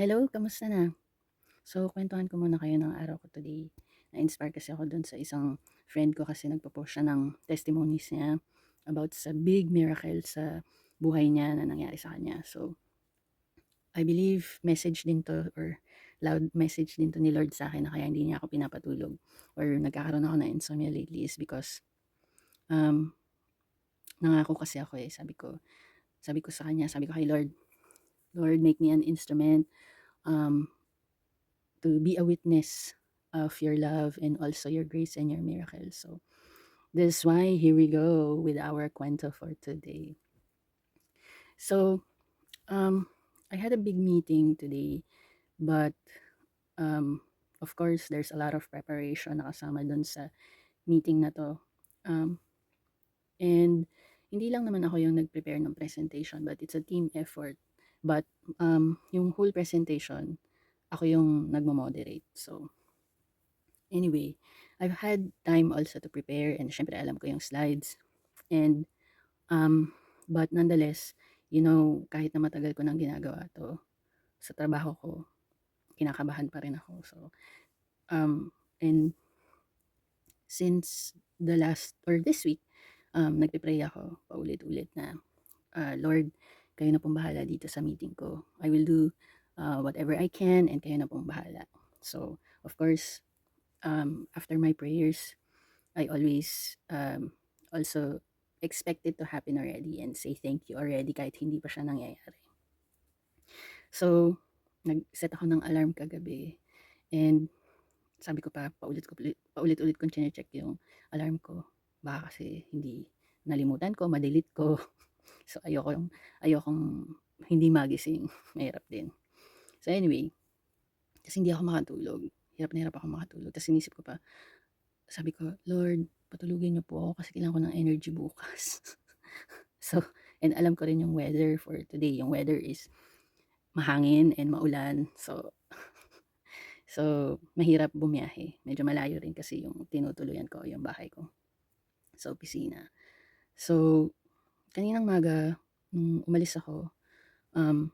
Hello, kamusta na? So, kwentuhan ko muna kayo ng araw ko today. Na-inspire kasi ako dun sa isang friend ko kasi nagpo-post siya ng testimonies niya about sa big miracle sa buhay niya na nangyari sa kanya. So, I believe message din to or loud message din to ni Lord sa akin na kaya hindi niya ako pinapatulog or nagkakaroon ako ng insomnia lately is because um, nangako kasi ako eh. Sabi ko, sabi ko sa kanya, sabi ko kay Lord, Lord, make me an instrument um, to be a witness of your love and also your grace and your miracles. So, this is why here we go with our kwento for today. So, um, I had a big meeting today, but um, of course, there's a lot of preparation na kasama dun sa meeting na to. Um, and hindi lang naman ako yung nag-prepare ng presentation, but it's a team effort. But um, yung whole presentation, ako yung nagmo-moderate. So, anyway, I've had time also to prepare and syempre alam ko yung slides. And, um, but nonetheless, you know, kahit na matagal ko nang ginagawa to, sa trabaho ko, kinakabahan pa rin ako. So, um, and since the last, or this week, um, nagpe-pray ako paulit-ulit na, uh, Lord, kayo na pong bahala dito sa meeting ko. I will do uh, whatever I can and kayo na pong bahala. So, of course, um, after my prayers, I always um, also expect it to happen already and say thank you already kahit hindi pa siya nangyayari. So, nag-set ako ng alarm kagabi and sabi ko pa, paulit ko paulit-ulit kong chine-check yung alarm ko. Baka kasi hindi nalimutan ko, ma-delete ko. So, ayoko yung, ayokong hindi magising. Mahirap din. So, anyway, kasi hindi ako makatulog. Hirap na hirap ako makatulog. Tapos inisip ko pa, sabi ko, Lord, patulugin niyo po ako kasi kailangan ko ng energy bukas. so, and alam ko rin yung weather for today. Yung weather is mahangin and maulan. So, so mahirap bumiyahe. Medyo malayo rin kasi yung tinutuluyan ko, yung bahay ko sa opisina. So, kaninang maga, nung umalis ako, um,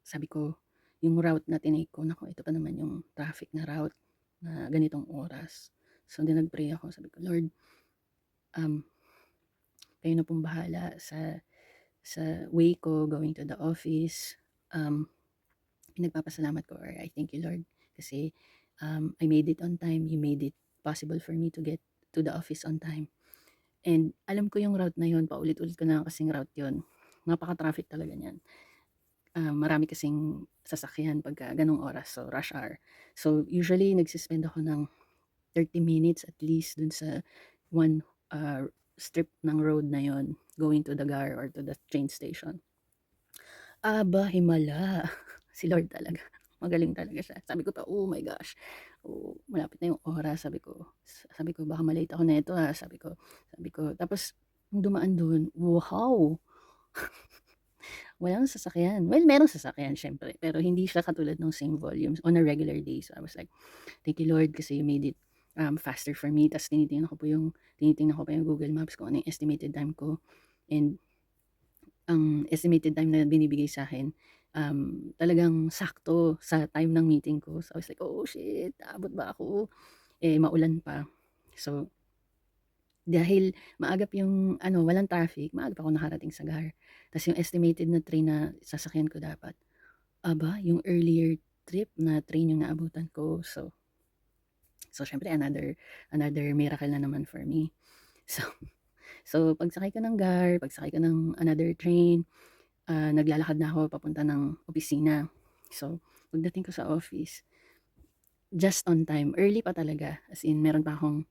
sabi ko, yung route na tinake ko, naku, ito pa naman yung traffic na route na ganitong oras. So, din nag-pray ako. Sabi ko, Lord, um, kayo na pong bahala sa sa way ko going to the office. Um, pinagpapasalamat ko or I thank you, Lord, kasi um, I made it on time. You made it possible for me to get to the office on time. And alam ko yung route na yun, paulit-ulit ko na kasing route yun. Napaka-traffic talaga niyan. Uh, marami kasing sasakyan pagka ganong oras, so rush hour. So usually nagsispend ako ng 30 minutes at least dun sa one uh, strip ng road na yon going to the GAR or to the train station. Aba, himala. si Lord talaga. Magaling talaga siya. Sabi ko pa, oh my gosh, oh, malapit na yung oras. Sabi ko, sabi ko, baka malate ako nito ha. Sabi ko, sabi ko, tapos, dumaan doon, wow! Walang sasakyan. Well, merong sasakyan, syempre. Pero hindi siya katulad ng same volumes on a regular day. So, I was like, thank you Lord kasi you made it um, faster for me. Tapos, tinitingnan ko po yung, tinitingnan ko pa yung Google Maps ko, ano yung estimated time ko. And, ang estimated time na binibigay sa akin, um, talagang sakto sa time ng meeting ko. So, I was like, oh shit, abot ba ako? Eh, maulan pa. So, dahil maagap yung, ano, walang traffic, maagap ako nakarating sa GAR. Tapos yung estimated na train na sasakyan ko dapat, aba, yung earlier trip na train yung naabutan ko. So, so syempre another, another miracle na naman for me. So, so pagsakay ko ng GAR, pagsakay ko ng another train, uh, naglalakad na ako papunta ng opisina. So, pagdating ko sa office, just on time, early pa talaga. As in, meron pa akong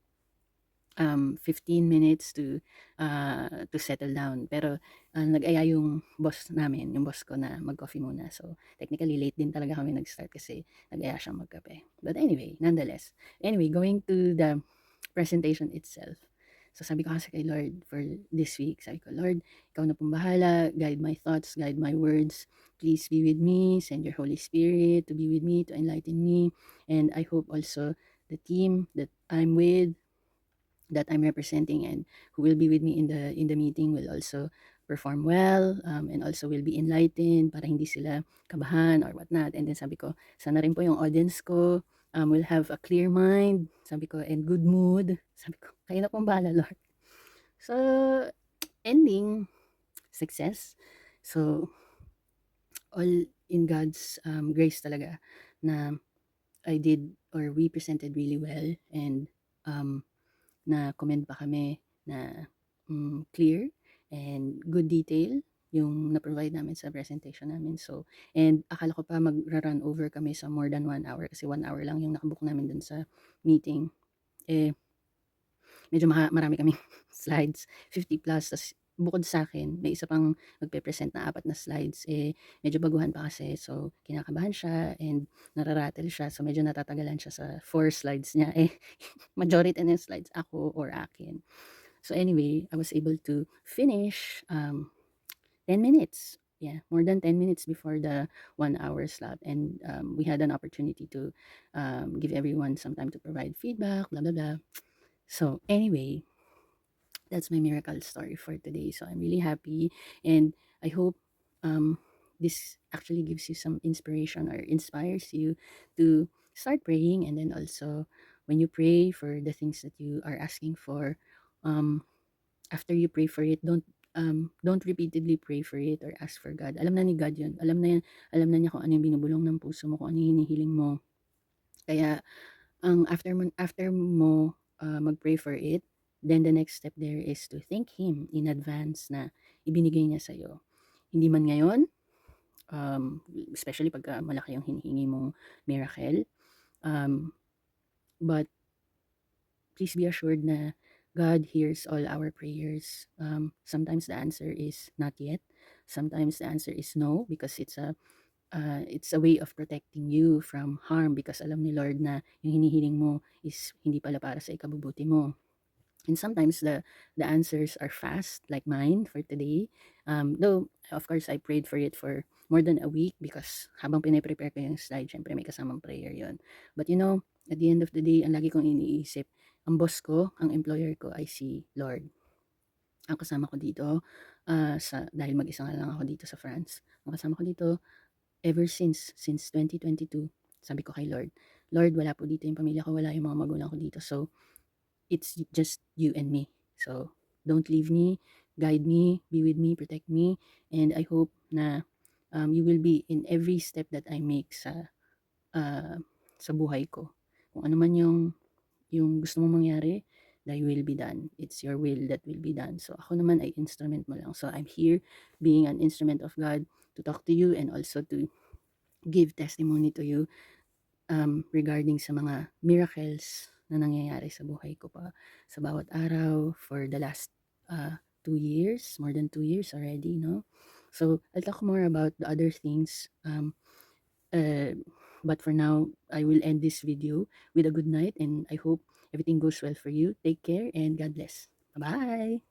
um, 15 minutes to uh, to settle down. Pero uh, nag-aya yung boss namin, yung boss ko na mag-coffee muna. So, technically late din talaga kami nag-start kasi nag-aya siyang magkape. But anyway, nonetheless. Anyway, going to the presentation itself. So sabi ko kasi kay Lord for this week, sabi ko, Lord, ikaw na pong bahala, guide my thoughts, guide my words. Please be with me, send your Holy Spirit to be with me, to enlighten me. And I hope also the team that I'm with, that I'm representing and who will be with me in the in the meeting will also perform well um, and also will be enlightened para hindi sila kabahan or whatnot. And then sabi ko, sana rin po yung audience ko um, will have a clear mind, sabi ko, and good mood. Sabi ko, kayo na pong bahala, Lord. So, ending, success. So, all in God's um, grace talaga na I did or we presented really well and um, na comment pa kami na um, clear and good detail yung na-provide namin sa presentation namin. So, and akala ko pa magra-run over kami sa more than one hour kasi one hour lang yung nakabook namin dun sa meeting. Eh, medyo maha, marami kaming slides, 50 plus, tas bukod sa akin, may isa pang magpe-present na apat na slides, eh, medyo baguhan pa kasi, so, kinakabahan siya, and nararattle siya, so, medyo natatagalan siya sa four slides niya, eh, majority ng slides ako or akin. So, anyway, I was able to finish, um, 10 minutes. Yeah, more than 10 minutes before the one hour slot. And um, we had an opportunity to um, give everyone some time to provide feedback, blah, blah, blah. So, anyway, that's my miracle story for today. So, I'm really happy. And I hope um, this actually gives you some inspiration or inspires you to start praying. And then also, when you pray for the things that you are asking for, um, after you pray for it, don't um, don't repeatedly pray for it or ask for God. Alam na ni God yun. Alam na yan. Alam na niya kung ano yung binubulong ng puso mo, kung ano yung hinihiling mo. Kaya, ang after mo, after mo uh, mag-pray for it, then the next step there is to thank Him in advance na ibinigay niya sa'yo. Hindi man ngayon, um, especially pagka malaki yung hinihingi mong miracle, um, but please be assured na God hears all our prayers. Um, sometimes the answer is not yet. Sometimes the answer is no because it's a uh, it's a way of protecting you from harm because alam ni Lord na yung hinihiling mo is hindi pala para sa ikabubuti mo. And sometimes the the answers are fast like mine for today. Um, though of course I prayed for it for more than a week because habang pinaprepare ko yung slide, syempre may kasamang prayer yon. But you know, at the end of the day, ang lagi kong iniisip, ang boss ko, ang employer ko ay si Lord. Ang kasama ko dito, uh, sa, dahil mag-isa nga lang ako dito sa France, ang kasama ko dito, ever since, since 2022, sabi ko kay Lord, Lord, wala po dito yung pamilya ko, wala yung mga magulang ko dito. So, it's just you and me. So, don't leave me, guide me, be with me, protect me, and I hope na um, you will be in every step that I make sa uh, sa buhay ko. Kung ano man yung yung gusto mong mangyari, thy will be done. It's your will that will be done. So ako naman ay instrument mo lang. So I'm here being an instrument of God to talk to you and also to give testimony to you um, regarding sa mga miracles na nangyayari sa buhay ko pa sa bawat araw for the last uh, two years, more than two years already, no? So, I'll talk more about the other things. Um, uh, but for now, I will end this video with a good night and I hope everything goes well for you. Take care and God bless. Bye!